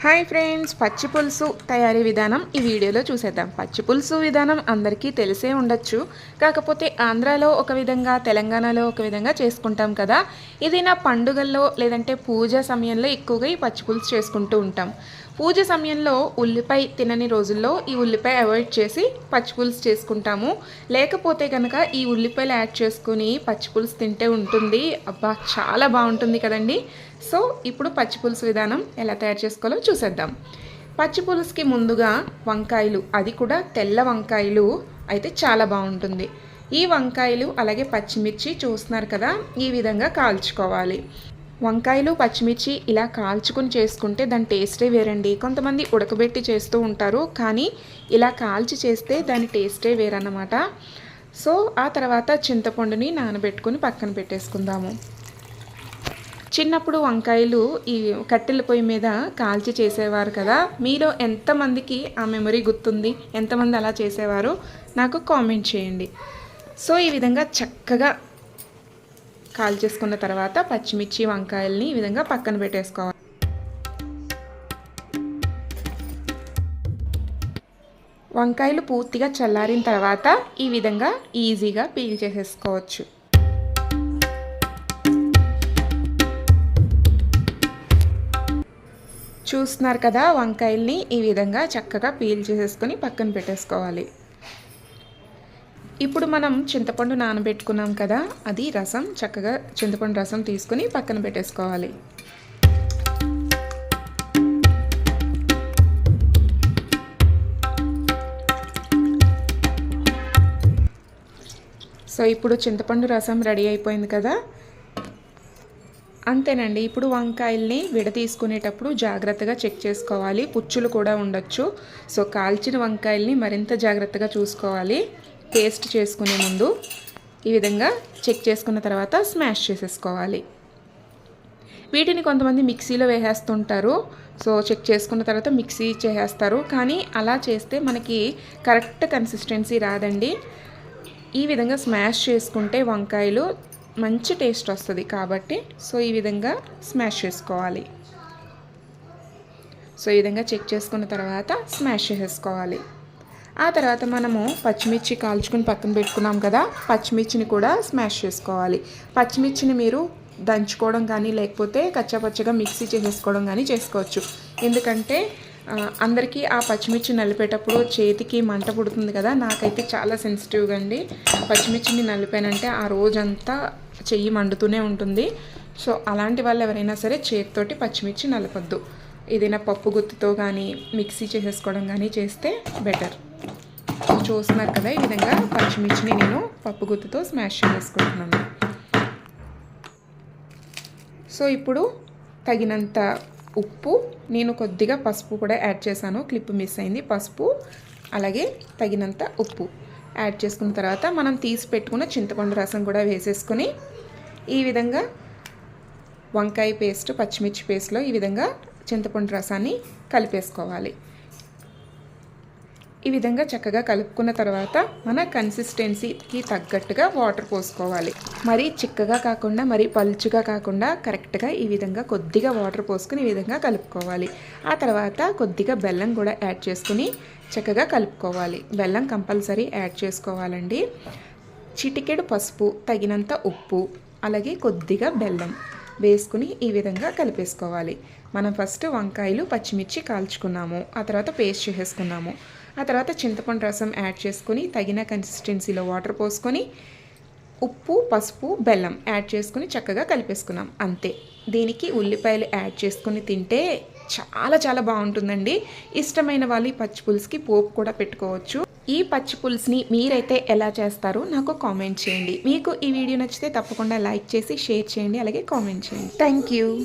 Hi friends పచ్చి పులుసు తయారీ విధానం ఈ వీడియోలో చూసేద్దాం. పచ్చి పులుసు విధానం అందరికీ తెలిసే ఉండొచ్చు. కాకపోతే ఆంధ్రాలో ఒక విధంగా తెలంగాణలో ఒక విధంగా చేసుకుంటాం కదా. ఇది నా పండుగల్లో లేదంటే పూజ సమయంలో ఎక్కువగా ఈ పచ్చి పులుసు చేసుకుంటూ ఉంటాం. పూజ సమయంలో ఉల్లిపాయ తినని రోజుల్లో ఈ ఉల్లిపాయ అవాయిడ్ చేసి పచ్చిపులుసు చేసుకుంటాము. లేకపోతే కనుక ఈ ఉల్లిపాయలు యాడ్ చేసుకుని పచ్చి పులుసు తింటే ఉంటుంది. అబ్బా చాలా బాగుంటుంది కదండి. సో ఇప్పుడు పచ్చి పులుసు విధానం ఎలా తయారు చేసుకోవాలో చూసేద్దాం. పచ్చిపులుసుకి ముందుగా వంకాయలు అది కూడా తెల్ల వంకాయలు అయితే చాలా బాగుంటుంది. ఈ వంకాయలు అలాగే పచ్చిమిర్చి చూస్తున్నారు కదా ఈ విధంగా కాల్చుకోవాలి. వంకాయలు పచ్చిమిర్చి ఇలా కాల్చుకుని చేసుకుంటే దాని టేస్టే వేరండి. కొంతమంది ఉడకబెట్టి చేస్తూ ఉంటారు కానీ ఇలా కాల్చి చేస్తే దాని టేస్టే వేరన్నమాట. సో ఆ తర్వాత చింతపండుని నానబెట్టుకుని పక్కన పెట్టేసుకుందాము. చిన్నప్పుడు వంకాయలు ఈ కట్టెల పొయ్యి మీద కాల్చి చేసేవారు కదా మీలో ఎంతమందికి ఆ మెమరీ గుర్తుంది? ఎంతమంది అలా చేసేవారు? నాకు కామెంట్ చేయండి. సో ఈ విధంగా చక్కగా కాల్ చేసుకున్న తర్వాత పచ్చిమిర్చి వంకాయల్ని ఈ విధంగా పక్కన పెట్టేసుకోవాలి. వంకాయలు పూర్తిగా చల్లారిన తర్వాత ఈ విధంగా ఈజీగా పీల్ చేసేసుకోవచ్చు. చూస్తున్నారు కదా వంకాయల్ని ఈ విధంగా చక్కగా పీల్ చేసేసుకొని పక్కన పెట్టేసుకోవాలి. ఇప్పుడు మనం చింతపండు నానబెట్టుకున్నాం కదా అది రసం చక్కగా చింతపండు రసం తీసుకుని పక్కన పెట్టేసుకోవాలి. సో ఇప్పుడు చింతపండు రసం రెడీ అయిపోయింది కదా. అంతేనండి ఇప్పుడు వంకాయల్ని విడతీసుకునేటప్పుడు జాగ్రత్తగా చెక్ చేసుకోవాలి. పుచ్చులు కూడా ఉండొచ్చు. సో కాల్చిన వంకాయల్ని మరింత జాగ్రత్తగా చూసుకోవాలి. పేస్ట్ చేసుకునే ముందు ఈ విధంగా చెక్ చేసుకున్న తర్వాత స్మాష్ చేసేసుకోవాలి. వీటిని కొంతమంది మిక్సీలో వేసేస్తుంటారు. సో చెక్ చేసుకున్న తర్వాత మిక్సీ చేసేస్తారు. కానీ అలా చేస్తే మనకి కరెక్ట్ కన్సిస్టెన్సీ రాదండి. ఈ విధంగా స్మాష్ చేసుకుంటే వంకాయలు మంచి టేస్ట్ వస్తుంది కాబట్టి సో ఈ విధంగా స్మాష్ చేసుకోవాలి. సో ఈ విధంగా చెక్ చేసుకున్న తర్వాత స్మాష్ చేసేసుకోవాలి. ఆ తర్వాత మనము పచ్చిమిర్చి కాల్చుకుని పక్కన పెట్టుకున్నాం కదా పచ్చిమిర్చిని కూడా స్మాష్ చేసుకోవాలి. పచ్చిమిర్చిని మీరు దంచుకోవడం కానీ లేకపోతే కచ్చాపచ్చగా మిక్సీ చేసేసుకోవడం కానీ చేసుకోవచ్చు. ఎందుకంటే అందరికీ ఆ పచ్చిమిర్చి నలిపేటప్పుడు చేతికి మంట పుడుతుంది కదా నాకైతే చాలా సెన్సిటివ్గా అండి. పచ్చిమిర్చిని నలిపానంటే ఆ రోజంతా చెయ్యి మండుతూనే ఉంటుంది. సో అలాంటి వాళ్ళు ఎవరైనా సరే చేతితోటి పచ్చిమిర్చి నలపద్దు. ఏదైనా పప్పు గుత్తుతో కానీ మిక్సీ చేసేసుకోవడం కానీ చేస్తే బెటర్. చూస్తున్నారు కదా ఈ విధంగా పచ్చిమిర్చిని నేను పప్పు గుత్తుతో స్మాష్ చేసుకుంటున్నాను. సో ఇప్పుడు తగినంత ఉప్పు నేను కొద్దిగా పసుపు కూడా యాడ్ చేశాను. క్లిప్ మిస్ అయింది. పసుపు అలాగే తగినంత ఉప్పు యాడ్ చేసుకున్న తర్వాత మనం తీసి పెట్టుకున్న చింతపండు రసం కూడా వేసేసుకొని ఈ విధంగా వంకాయ పేస్ట్ పచ్చిమిర్చి పేస్ట్లో ఈ విధంగా చింతపండు రసాన్ని కలిపేసుకోవాలి. ఈ విధంగా చక్కగా కలుపుకున్న తర్వాత మన కన్సిస్టెన్సీకి తగ్గట్టుగా వాటర్ పోసుకోవాలి. మరీ చిక్కగా కాకుండా మరీ పలుచుగా కాకుండా కరెక్ట్గా ఈ విధంగా కొద్దిగా వాటర్ పోసుకుని ఈ విధంగా కలుపుకోవాలి. ఆ తర్వాత కొద్దిగా బెల్లం కూడా యాడ్ చేసుకుని చక్కగా కలుపుకోవాలి. బెల్లం కంపల్సరీ యాడ్ చేసుకోవాలండి. చిటికెడు పసుపు తగినంత ఉప్పు అలాగే కొద్దిగా బెల్లం వేసుకుని ఈ విధంగా కలిపేసుకోవాలి. మనం ఫస్ట్ వంకాయలు పచ్చిమిర్చి కాల్చుకున్నాము. ఆ తర్వాత పేస్ట్ చేసేసుకున్నాము. ఆ తర్వాత చింతపండు రసం యాడ్ చేసుకొని తగిన కన్సిస్టెన్సీలో వాటర్ పోసుకొని ఉప్పు పసుపు బెల్లం యాడ్ చేసుకుని చక్కగా కలిపేసుకున్నాం. అంతే. దీనికి ఉల్లిపాయలు యాడ్ చేసుకుని తింటే చాలా చాలా బాగుంటుందండి. ఇష్టమైన వాళ్ళు ఈ పచ్చి పులుసుకి పోపు కూడా పెట్టుకోవచ్చు. ఈ పచ్చి పులుసుని మీరైతే ఎలా చేస్తారో నాకు కామెంట్ చేయండి. మీకు ఈ వీడియో నచ్చితే తప్పకుండా లైక్ చేసి షేర్ చేయండి అలాగే కామెంట్ చేయండి. Thank you.